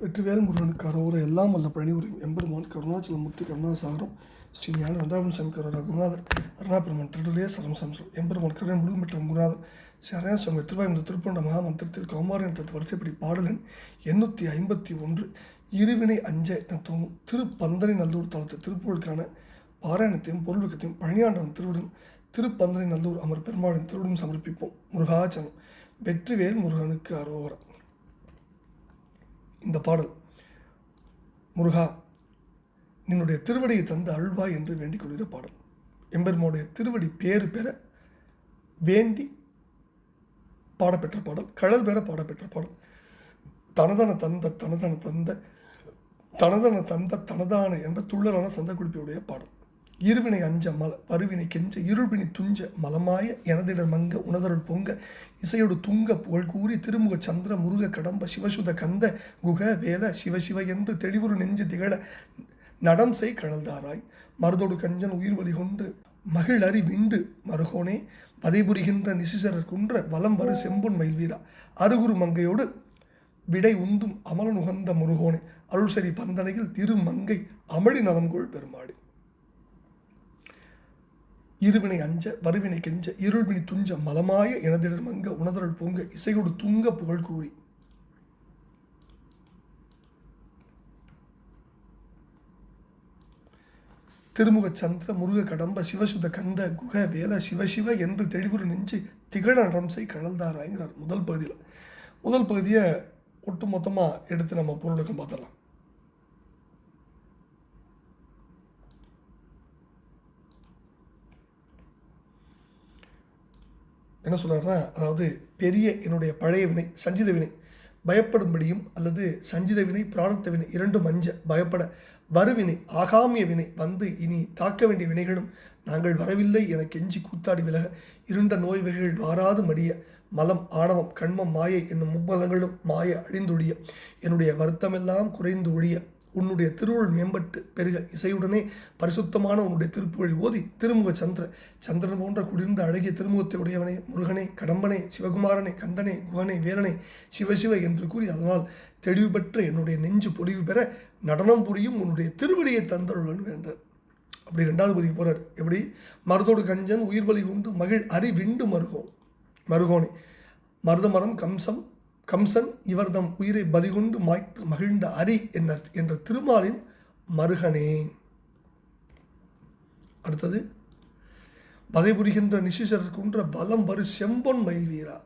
வெற்றிவேல் முருகனுக்கு அரோர எல்லாம் வல்ல பழனிபுரியும் எம்பெருமான் கருணாச்சலமூர்த்தி கருணாசாகரம் ஸ்ரீ ஞான அந்தாபன் சாமி கரோரா குருநாதர் அருணாபெருமான் திருடலே சரம் சம்சம் எம்பெருமான் கருணை முழுதும் பெற்ற குருநாதர் ஸ்ரீ சுவாமி திருவாய் இந்த திருப்பண்ட மகாமந்திரத்தில் கௌமாரியன் தத்து வரிசைப்படி பாடலன் எண்ணூற்றி ஐம்பத்தி ஒன்று இருவினை அஞ்ச என தோணும் திருப்பந்தனை நல்லூர் தளத்து திருப்பூருக்கான பாராயணத்தையும் பொருள்விக்கத்தையும் பழனியாண்டவன் திருவுடன் திருப்பந்தனை நல்லூர் அமர் பெருமாளின் திருவுடன் சமர்ப்பிப்போம். முருகாச்சனம் வெற்றிவேல் முருகனுக்கு அரோவரம் இந்த பாடல். முருகா நின்னுடைய திருவடியை தந்து அழ்வா என்று வேண்டிக் கொள்கிற பாடல். எம்பெருமானுடைய திருவடி பேறு பெற வேண்டி பாடப்பெற்ற பாடல். கழல் பெற பாடப்பெற்ற பாடல். தனதன தந்த தனதன தந்த தனதன தந்த தனதான என்ற துள்ளலான சந்த குறிப்பியுடைய பாடல். இருவினை அஞ்ச மல பருவினை கெஞ்ச இருள்வினை துஞ்ச மலமாய எனதிடர் மங்க உணதருள் பொங்க இசையோடு துங்க புகழ் கூறி திருமுக சந்திர முருக கடம்ப சிவசுத கந்த குக வேல சிவசிவ என்று தெளிவுறு நெஞ்சு திகழ நடம் செய் கழல்தாராய். மருதோடு கஞ்சன் உயிர் வழி கொண்டு மகிழறி விண்டு மருகோனே பதைபுரிகின்ற நிசிசரர் குன்ற வலம் வரு செம்பொன் மயில்வீரா. அருகுரு மங்கையோடு விடை உந்தும் அமலன் உகந்த முருகோனே அருள்சரி பந்தனையில் திருமங்கை அமளி நலன்கொள் பெருமாடி இருவினை அஞ்ச வருவினை கெஞ்ச இருள்வினை துஞ்ச மலமாய எனதிடர் மங்க உணதருள் பொங்க இசையோடு துங்க புகழ் கூறி. திருமுக சந்திர முருக கடம்ப சிவசுத கந்த குக வேல சிவசிவ என்று தெளிவுறு நெஞ்சு திகழ நடம்சை கழல்தாராங்கிறார் முதல் பகுதியில். முதல் பகுதியை ஒட்டு மொத்தமாக எடுத்து நம்ம பொருளுக்கம் பார்த்துடலாம். என்ன சொல்கிறாருன்னா அதாவது பெரிய என்னுடைய பழைய வினை சஞ்சித வினை பயப்படும்படியும் அல்லது சஞ்சித வினை பிராணத்த வினை இரண்டும் அஞ்ச பயப்பட வருவினை ஆகாமிய வினை வந்து இனி தாக்க வேண்டிய வினைகளும் நாங்கள் வரவில்லை என கெஞ்சி கூத்தாடி விலக இருண்ட நோய் வகைகள் வாராது மடிய மலம் ஆணவம் கண்மம் மாயை என்னும் மும்மலங்களும் மாய அழிந்தொழிய என்னுடைய வருத்தமெல்லாம் குறைந்து ஒழிய உன்னுடைய திருவுள் மேம்பட்டு பெருக. இசையுடனே பரிசுத்தமான உன்னுடைய திருப்புகழை ஓதி திருமுக சந்திர. சந்திரன் போன்ற குளிர்ந்த அழகிய திருமுகத்தை உடையவனே முருகனே கடம்பனே சிவகுமாரனே கந்தனே குகனே வேலனே சிவசிவ என்று கூறி அதனால் தெளிவு பெற்ற என்னுடைய நெஞ்சு பொலிவு பெற நடனம் புரியும் உன்னுடைய திருவடியை தந்தருடன் வேண்டார் அப்படி ரெண்டாவது பகுதிக்கு போகிறார் எப்படி? மருதோடு கஞ்சன் உயிர் பலி மகிழ் அறிவிண்டு மருகோன். மருகோனே. மருதமரம் கம்சம் கம்சன் இவர்தம் உயிரை பலிகொண்டு மாய்த்து மகிழ்ந்த அரி என்ற என்ற திருமாலின் மருகனே. அடுத்தது பதைபுரிகின்ற புரிகின்ற நிசிசர் பலம் வரு செம்பொன் மயில் வீரா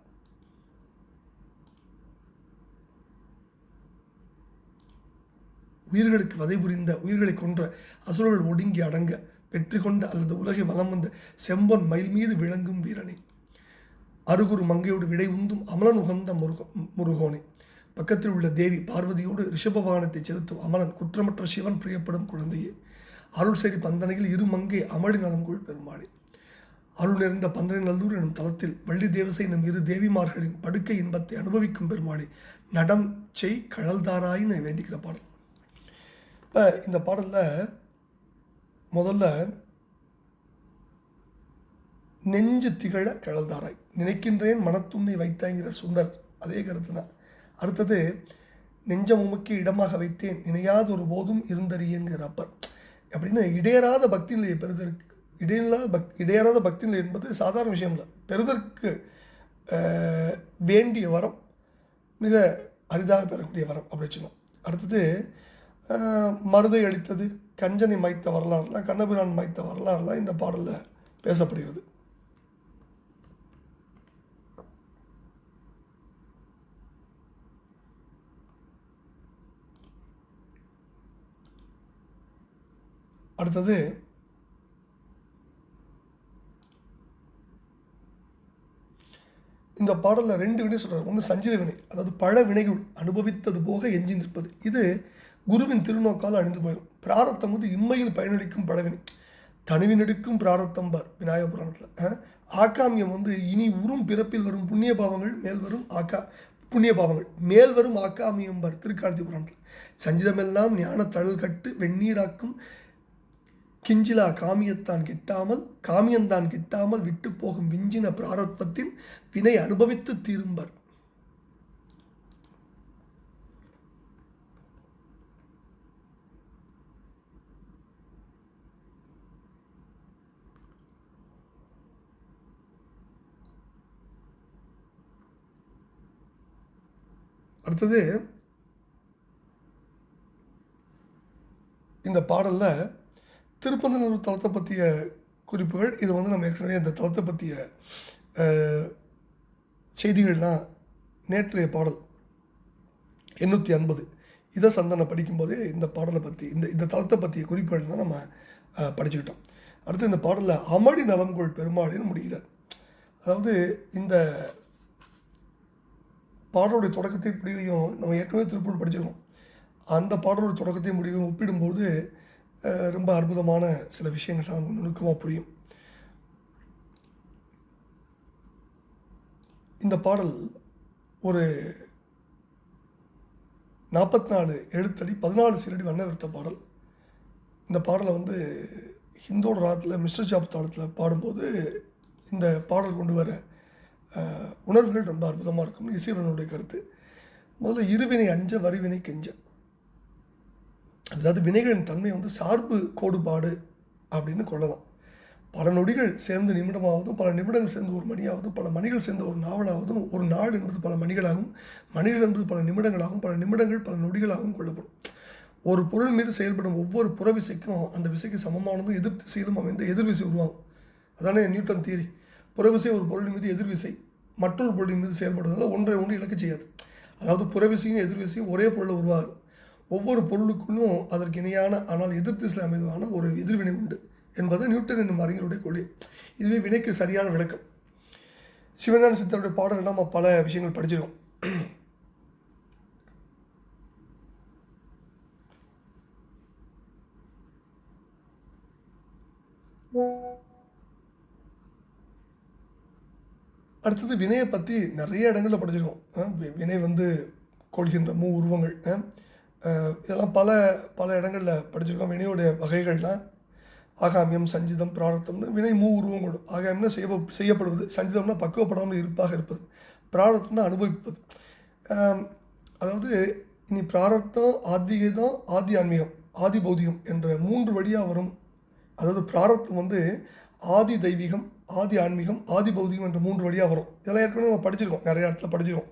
உயிர்களுக்கு வதை புரிந்த உயிர்களை கொன்ற அசுரர்கள் ஒடுங்கி அடங்க வெற்றி கொண்ட அல்லது உலகை வலம் வந்த செம்பொன் மயில் மீது விளங்கும் வீரனே. அருகுரு மங்கையோடு விடை உந்தும் அமலன் உகந்த முருக முருகோனே. பக்கத்தில் உள்ள தேவி பார்வதியோடு ரிஷபவாகனத்தை செலுத்தும் அமலன் குற்றமற்ற சிவன் பிரியப்படும் குழந்தையே. அருள் சரி பந்தனையில் இரு மங்கை அமளி நலங்குள் பெருமாளே. அருள் நிறைந்த பந்தனை நல்லூர் எனும் தளத்தில் வள்ளி தேவசை நம் இரு தேவிமார்களின் படுக்கை இன்பத்தை அனுபவிக்கும் பெருமாளே. நடம் செய் கழல்தாராயின்னு வேண்டிக்கிற பாடல். இப்போ இந்த பாடலில் முதல்ல நெஞ்சு திகழ கழல்தாராய். நினைக்கின்றேன் மனத்துண்ணை வைத்தாங்கிறார் சுந்தர். அதே கருத்து தான் அடுத்தது நெஞ்சம் உமக்கு இடமாக வைத்தேன். நினையாத ஒரு போதும் இருந்தறியங்கிற அப்பர். அப்படின்னு இடையறாத பக்தி நிலையை பெறுதற்கு இடையில்லாத பக் இடையறாத பக்தி நிலை என்பது சாதாரண விஷயம் இல்லை பெறுதற்கு வேண்டிய வரம் மிக அரிதாக பெறக்கூடிய வரம் அப்படி சொன்னோம். அடுத்தது மருதை அளித்தது கஞ்சனை மாய்த்த வரலாறுலாம் கண்ணபிரான் மாய்த்த வரலாறுலாம் இந்த பாடலில் பேசப்படுகிறது. அடுத்தது இந்த பாடலில் ரெண்டு வினை சொல்கிறார் ஒன்று சஞ்சித வினை அதாவது பல வினைகள் அனுபவித்தது போக எஞ்சி நிற்பது. இது குருவின் திருநோக்கால் அணிந்து போயிடும் பிராரத்தம் வந்து இம்மையில் பயனளிக்கும் பழவினை தனிவினெடுக்கும் பிராரத்தம் பார் விநாயக புராணத்தில். ஆக்காமியம் வந்து இனி உறும் பிறப்பில் வரும் புண்ணிய பாவங்கள் மேல் வரும் ஆக்கா புண்ணிய பாவங்கள் மேல் வரும் ஆக்காமியம் பார் திருக்காலத்தி புராணத்தில். சஞ்சிதமெல்லாம் ஞான தழல் கட்டு வெந்நீராக்கும் கிஞ்சிலா காமியத்தான் கிட்டாமல் காமியந்தான் கிட்டாமல் விட்டு போகும் விஞ்சின பிராரத்வத்தின் வினை அனுபவித்து திரும்பர். அடுத்தது இந்த பாடலில் திருப்பந்தனூர் தளத்தை பற்றிய குறிப்புகள். இது வந்து நம்ம ஏற்கனவே இந்த தளத்தை பற்றிய செய்திகள்லாம் நேற்றைய பாடல் எண்ணூற்றி ஐம்பது இதை சந்தனை படிக்கும்போதே இந்த பாடலை பற்றி இந்த இந்த தளத்தை பற்றிய குறிப்புகள் தான் நம்ம படிச்சுக்கிட்டோம். அடுத்து இந்த பாடலில் அமளி நலம்கொள் பெருமாளின்னு முடிகிறார் அதாவது இந்த பாடலுடைய தொடக்கத்தை முடிவையும் நம்ம ஏற்கனவே திருப்பூர் படிச்சிருக்கோம். அந்த பாடலுடைய தொடக்கத்தையும் முடிவையும் ஒப்பிடும்போது ரொம்ப அற்புதமான சில விஷயங்கள் நமக்கு நுணுக்கமாக புரியும். இந்த பாடல் ஒரு நாற்பத்தி நாலு எழுத்தடி பதினாலு சீரடி வண்ண விருத்த பாடல். இந்த பாடலை வந்து ஹிந்தோட ராத்தில் மிஸ்டர் ஜாப் தாளத்தில் பாடும்போது இந்த பாடல் கொண்டு வர உணர்வுகள் ரொம்ப அற்புதமாக இருக்கும் இசைவனுடைய கருத்து. முதல்ல இருவினை அஞ்ச வரிவினை கெஞ்ச. அதாவது வினைகளின் தன்மை வந்து சார்பு கோடுபாடு அப்படின்னு கொள்ளலாம். பல நொடிகள் சேர்ந்து நிமிடமாவதும் பல நிமிடங்கள் சேர்ந்து ஒரு மணியாவதும் பல மணிகள் சேர்ந்து ஒரு நாவலாவதும் ஒரு நாள் என்பது பல மணிகளாகவும் மணிகள் என்பது பல நிமிடங்களாகவும் பல நிமிடங்கள் பல நொடிகளாகவும் கொள்ளப்படும். ஒரு பொருள் மீது செயல்படும் ஒவ்வொரு புற விசைக்கும் அந்த விசைக்கு சமமானதும் எதிர் திசையிலும் அமைந்த எதிர்விசை உருவாகும். அதானே நியூட்டன் தியரி. புறவிசை ஒரு பொருளின் மீது எதிர்விசை மற்றொரு பொருளின் மீது செயல்படுவதால் ஒன்றை ஒன்று இழக்க செய்யாது. அதாவது புறவிசையும் எதிர்விசையும் ஒரே பொருளை உருவாகுது ஒவ்வொரு பொருளுக்குள்ளும் அதற்கு இணையான ஆனால் எதிர்த்து சில அமைவான ஒரு எதிர்வினை உண்டு என்பது நியூட்டன் என்னும் அறிஞருடைய கொள்கை. இதுவே வினைக்கு சரியான விளக்கம். சிவஞான சித்தருடைய பாடல்கள் நம்ம பல விஷயங்கள் படிச்சிருக்கோம். அடுத்தது வினையை பற்றி நிறைய இடங்களில் படிச்சிருக்கோம். வினை வந்து கொள்கின்ற மூ உருவங்கள். இதெல்லாம் பல பல இடங்களில் படிச்சிருக்கோம். வினையுடைய வகைகள்லாம் ஆகாமியம் சஞ்சிதம் பிராரத்தம்னு வினை மூ உருவம் கொடும் ஆகாமியம்னா செய்ய செய்யப்படுவது. சஞ்சிதம்னா பக்குவப்படாமல் இருப்பாக இருப்பது. பிராரத்தம்னா அனுபவிப்பது. அதாவது இனி பிராரத்தம் ஆத்திகம் ஆதி ஆன்மீகம் ஆதி பௌதிகம் என்ற மூன்று வழியாக வரும். அதாவது பிராரத்தம் வந்து ஆதி தெய்வீகம் ஆதி ஆன்மீகம் ஆதி பௌதிகம் என்ற மூன்று வழியாக வரும். இதெல்லாம் ஏற்கனவே நம்ம படிச்சிருக்கோம். நிறைய இடத்துல படிச்சிருக்கோம்.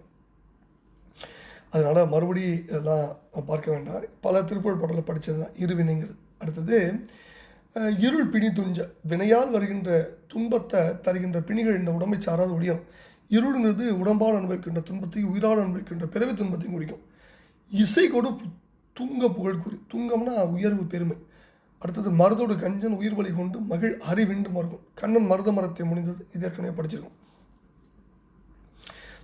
அதனால் மறுபடி இதெல்லாம் பார்க்க வேண்டாம். பல திருப்பூர் பாடலில் படித்தது தான் இருவினைங்கிறது. அடுத்தது இருள் பிணி துஞ்ச வினையால் வருகின்ற துன்பத்தை தருகின்ற பிணிகள் இந்த உடம்பை சாராத ஒழியும் இருளுங்கிறது உடம்பால் அனுபவிக்கின்ற துன்பத்தையும் உயிரால் அனுபவிக்கின்ற பிறவி துன்பத்தையும் குறிக்கும். இசை கொடு தூங்க புகழ் குறி. தூங்கம்னா உயர்வு பெருமை. அடுத்தது மருதோடு கஞ்சன் உயிர் வழி கொண்டு மகிழ் அறிவிண்டு மருகும். கண்ணன் மருத மரத்தை முடிந்தது இது ஏற்கனவே படிச்சிருக்கோம்.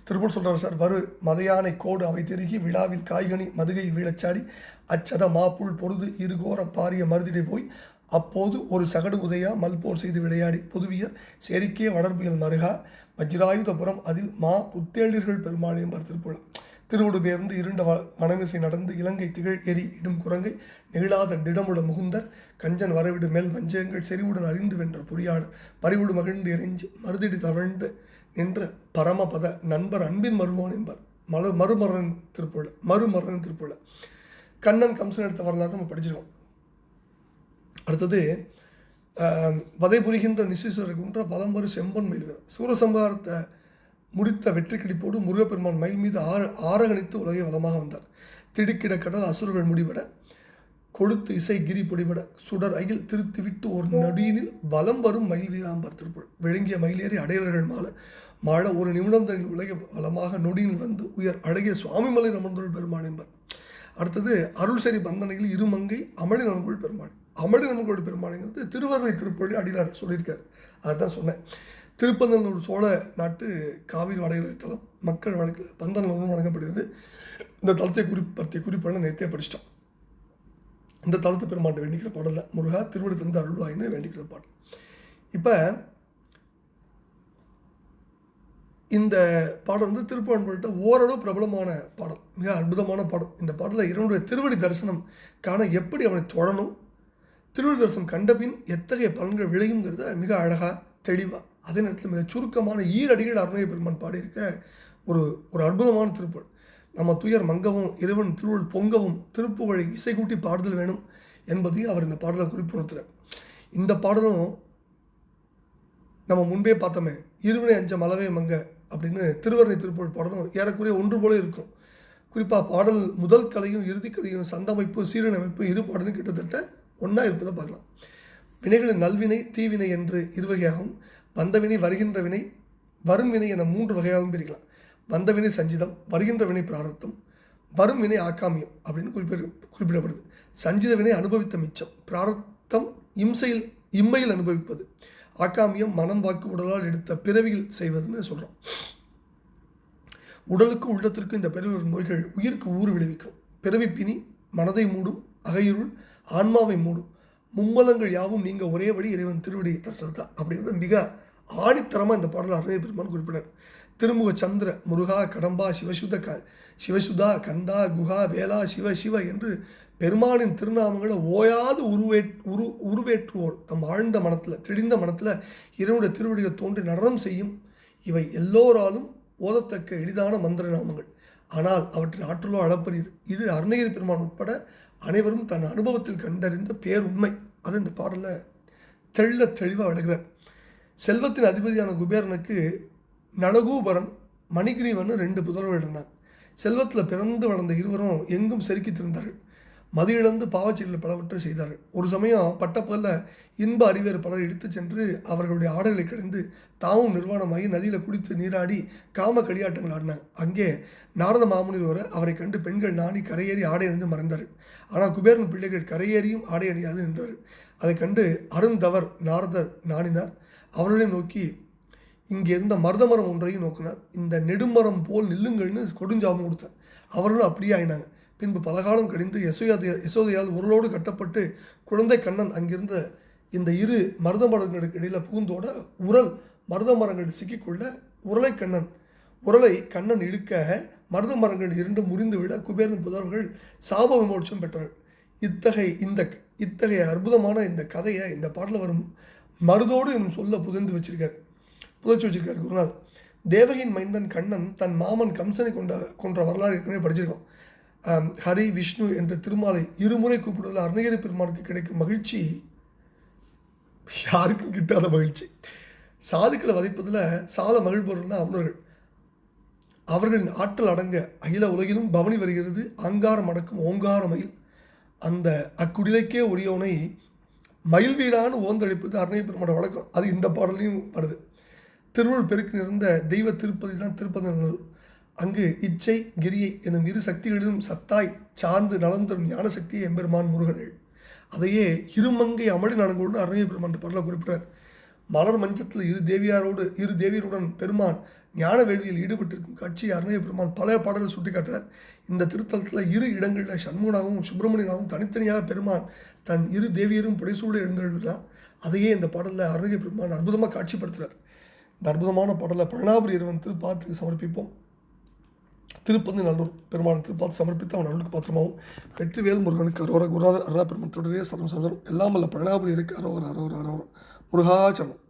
திருப்பூர் சொல்கிறார் சார் வரு மதையானை கோடு அவை தெருகி விழாவில் காய்கனி மதுகை வீழச்சாடி அச்சத மாப்புள் பொருது இருகோர பாரிய மருதிடை போய் அப்போது ஒரு சகடு உதையா மல்போர் செய்து விளையாடி புதுவியர் சேரிக்கே வளர்பியல் மருகா வஜ்ராயுதபுரம் அதில் மா புத்தேளிர்கள் பெருமாள் என்பார் திருப்புழம் திருவுடு பேர்ந்து இருண்ட வ வனமிசை நடந்து இலங்கை திகழ் எரி இடும் குரங்கை நெகிழாத திடமுட முகுந்தர் கஞ்சன் வரவிடு மேல் வஞ்சகங்கள் செறிவுடன் அறிந்து வென்ற பொறியாளர் பறிவுடு மகிழ்ந்து எரிஞ்சு மருதிடி தவழ்ந்து என்று பரமபத நண்பர் அன்பின் மருவான் என்பார். மலு மறுமரணன் திருப்புழ மறுமரணன் திருப்புழ கண்ணன் கம்சன் எடுத்த வரலாறு நம்ம படிச்சிருக்கோம். அடுத்தது வதை புரிகின்ற நிசீஸ்வரர் குன்ற பலம் வரும் செம்பன் மயில் சூரசம்ஹாரத்தை முடித்த வெற்றி கிளிப்போடு முருகப்பெருமான் மயில் மீது ஆர ஆரகணித்து உலகை வளமாக வந்தார். திடுக்கிட கடல் அசுரர்கள் முடிவிட கொடுத்து இசை கிரி பொடிபட சுடர் அகில் திருத்தி விட்டு ஒரு நொடியினில் வலம் வரும் மயில் வீராம்பர் திருப்புள் விழுங்கிய மயிலேறி அடையலர்கள் மால மாழ ஒரு நிமிடம் தனி உலக வளமாக நொடியில் வந்து உயர் அழகிய சுவாமிமலை நமந்தொரு பெருமான் என்பர். அடுத்தது அருள் சரி பந்தனையில் இருமங்கை அமளி நன்கொள் பெருமாள் அமளி நன்கொள் பெருமாளுங்கிறது திருவருளை திருப்பள்ளி அடிலார் சொல்லியிருக்கார். அதுதான் சொன்னேன். திருப்பந்தனூர் சோழ நாட்டு காவிரி வடகிழக்கு தலம் மக்கள் வழக்கு பந்தனும் வழங்கப்படுகிறது. இந்த தலத்தை குறி பற்றிய குறிப்பான நேர்த்தியாக படிச்சிட்டோம். இந்த தலத்து பெருமாட்டை வேண்டிக்கிற பாடல்ல முருகா திருவடி தந்து அருள்வாயின்னு வேண்டிக்கிற பாடல். இப்போ இந்த பாடல் வந்து திருப்பான்புரிட்ட ஓரளவு பிரபலமான பாடல் மிக அற்புதமான பாடல். இந்த பாடலில் இறைவனுடைய திருவடி தரிசனம் காண எப்படி அவனை தொடணும் திருவடி தரிசனம் கண்டபின் எத்தகைய பலன்கள் விளையுங்கிறத மிக அழகாக தெளிவாக அதே நேரத்தில் மிக சுருக்கமான ஈரடிகள் அருணைய பெருமான் பாடியிருக்க ஒரு ஒரு அற்புதமான திருப்பள் நம்ம துயர் மங்கவும் இறைவன் திருவள் பொங்கவும் திருப்புகழை இசை கூட்டி பாடுதல் வேணும் என்பதையும் அவர் இந்த பாடலை குறிப்புணர்த்துறார். இந்த பாடலும் நம்ம முன்பே பார்த்தோமே இருவினை அஞ்ச மலவே மங்க அப்படின்னு திருவரணை திருப்புகழ் பாடலும் ஏறக்குறைய ஒன்று போல இருக்கும். குறிப்பாக பாடல் முதல் கலையும் இறுதி கலையும் சந்தமைப்பு சீரமைப்பு இரு பாடலும் கிட்டத்தட்ட ஒன்றா இருப்பதை பார்க்கலாம். வினைகளின் நல்வினை தீவினை என்று இருவகையாகவும் வந்தவினை வருகின்ற வினை வரும் வினை என மூன்று வகையாகவும் பிரிக்கலாம். வந்த வினை சஞ்சிதம் வருகின்ற வினை பிராரத்தம் வரும் வினை ஆக்காமியம் அப்படின்னு குறிப்பிட குறிப்பிடப்படுது. சஞ்சித வினை அனுபவித்த மிச்சம் பிராரத்தம் இம்சையில் இம்மையில் அனுபவிப்பது. ஆக்காமியம் மனம் வாக்கு உடலால் எடுத்த பிறவியில் செய்வதுன்னு சொல்கிறோம் உடலுக்கும் உள்ளத்திற்கு இந்த பிறவி நோய்கள் உயிருக்கு ஊறு விளைவிக்கும். பிறவி பிணி மனதை மூடும் அகையிருள் ஆன்மாவை மூடும். மும்மலங்கள் யாவும் நீங்கள் ஒரே வழி இறைவன் திருவடி தரிசனத்தா அப்படிங்கிறது மிக ஆணித்தரமாக இந்த பாடல் அருணை பெருமான் குறிப்பிட்டார். திருமுக சந்திர முருகா கடம்பா சிவசுத க சிவசுதா கந்தா குஹா வேலா சிவ சிவ என்று பெருமானின் திருநாமங்களை ஓயாது உருவே உரு உருவேற்றுவோர் தம் ஆழ்ந்த மனத்தில் தெளிந்த மனத்தில் இறைவனுடைய திருவடிகள் தோன்றி நடனம் செய்யும் இவை எல்லோராலும் ஓதத்தக்க எளிதான மந்திர நாமங்கள் ஆனால் அவற்றின் ஆற்றலோ அளப்பரியது. இது அருணகிரி பெருமான் உட்பட அனைவரும் தன் அனுபவத்தில் கண்டறிந்த பேருண்மை. அது இந்த பாடலில் தெள்ள தெளிவாக விளக்குறார். செல்வத்தின் அதிபதியான குபேரனுக்கு நலகூபரன் மணிகிரீவன் ரெண்டு புதல்வர்கள் இருந்தாங்க. செல்வத்தில் பிறந்து வளர்ந்த இருவரும் எங்கும் செருக்கி திருந்தார்கள். மதியிழந்து பாவச்செயல்கள் பலவற்றை செய்தார் ஒரு சமயம் பட்டப்பகலில் இன்ப அறிவேறு பலர் இழுத்துச் சென்று அவர்களுடைய ஆடைகளை கிடந்து தாமும் நிர்வாணமாகி நதியில் குடித்து நீராடி காம களியாட்டங்கள் ஆடினாங்க. அங்கே நாரத மாமுனிவர் வர அவரை கண்டு பெண்கள் நாணி கரையேறி ஆடை அணிந்து மறைந்தார்கள் ஆனால் குபேரன் பிள்ளைகள் கரையேறியும் ஆடை அணியாது நின்றார். அதை கண்டு அருந்தவர் நாரதர் நாணினார். அவர்களையும் நோக்கி இங்கே இருந்த மருதமரம் ஒன்றையும் நோக்கினார். இந்த நெடுமரம் போல் நில்லுங்கள்னு கொடுஞ்சாபம் கொடுத்தார். அவர்களும் அப்படியே ஆயினாங்க. பின்பு பலகாலம் கழிந்து யசோயா யசோதையால் உருளோடு கட்டப்பட்டு குழந்தை கண்ணன் அங்கிருந்த இந்த இரு மருத மரங்களுக்கு இடையில் பூந்தோட உரல் மருத மரங்கள் சிக்கிக்கொள்ள உரலை கண்ணன் உரலை கண்ணன் இழுக்க மருத மரங்கள் இரண்டு முறிந்து விட குபேரன் புதர்கள் சாப விமோட்சம் பெற்றார்கள் இத்தகைய இந்த இத்தகைய அற்புதமான இந்த கதையை இந்த பாட்டில் வரும் மருதோடு என்னும் சொல்ல புதைந்து வச்சிருக்கார். புதைச்சி வச்சிருக்கார் குருநாத் தேவகின் மைந்தன் கண்ணன் தன் மாமன் கம்சனை கொண்ட கொன்ற வரலாறு ஏற்கனவே படிச்சிருக்கோம். ஹரி விஷ்ணு என்ற திருமாலை இருமுறை கூப்பிடுவதில் அருணகிரி பெருமானுக்கு கிடைக்கும் மகிழ்ச்சி யாருக்கும் கிட்டாத மகிழ்ச்சி. சாதுக்களை வதைப்பதில் சால மகிழ்பவர்கள் அவுணர்கள் அவர்களின் ஆற்றல் அடங்க அகில உலகிலும் பவனி வருகிறது. அங்காரம் அடக்கும் ஓங்கார மயில். அந்த அக்குடிலைக்கே உரியவனை மயில் வீரான்னு ஓந்தளிப்பது அருணகிரி பெருமானோட வழக்கம். அது இந்த பாடலையும் வருது. திருவள்ளுவர் பெருக்கு நிறைந்த தெய்வ திருப்பதி தான் திருப்பதி நல்லூர் அங்கு இச்சை கிரியை எனும் இரு சக்திகளிலும் சத்தாய் சார்ந்து நலந்தரும் ஞான சக்தியை எம்பெருமான் முருகர்கள். அதையே இருமங்கை அமளி நடங்கோடு அருணை பெருமான் அந்த பாடலில் குறிப்பிட்டார் மலர் மஞ்சத்தில் இரு தேவியாரோடு இரு தேவியருடன் பெருமான் ஞான வேள்வியில் ஈடுபட்டிருக்கும் காட்சி அருணய பெருமான் பல பாடல்கள் சுட்டிக்காட்டுறார். இந்த திருத்தலத்தில் இரு இடங்களில் சண்முகனாகவும் சுப்பிரமணியனாகவும் தனித்தனியாக பெருமான் தன் இரு தேவியரும் புடைசூடு எழுந்தெழுகிறார் அதையே இந்த பாடலில் அருணகிரி பெருமான் அற்புதமாக காட்சிப்படுத்துகிறார் இந்த அற்புதமான பாடலை பழனாபுரி இறைவன் திருப்பாத்துக்கு சமர்ப்பிப்போம். திருப்பந்தி நல்லூர் பெருமாள் திருப்பாத்து சமர்ப்பித்து அவன் அருளுக்கு பாத்திரமாகவும் வெற்றிவேல் முருகனுக்கு அரோர குருநாதர் அருணா பெருமன் தொடரே சதம் சதம் எல்லாம் வல்ல பழனாபுரி இருக்கு. அரோவர் அரோர அரோர முருகாச்சரணம்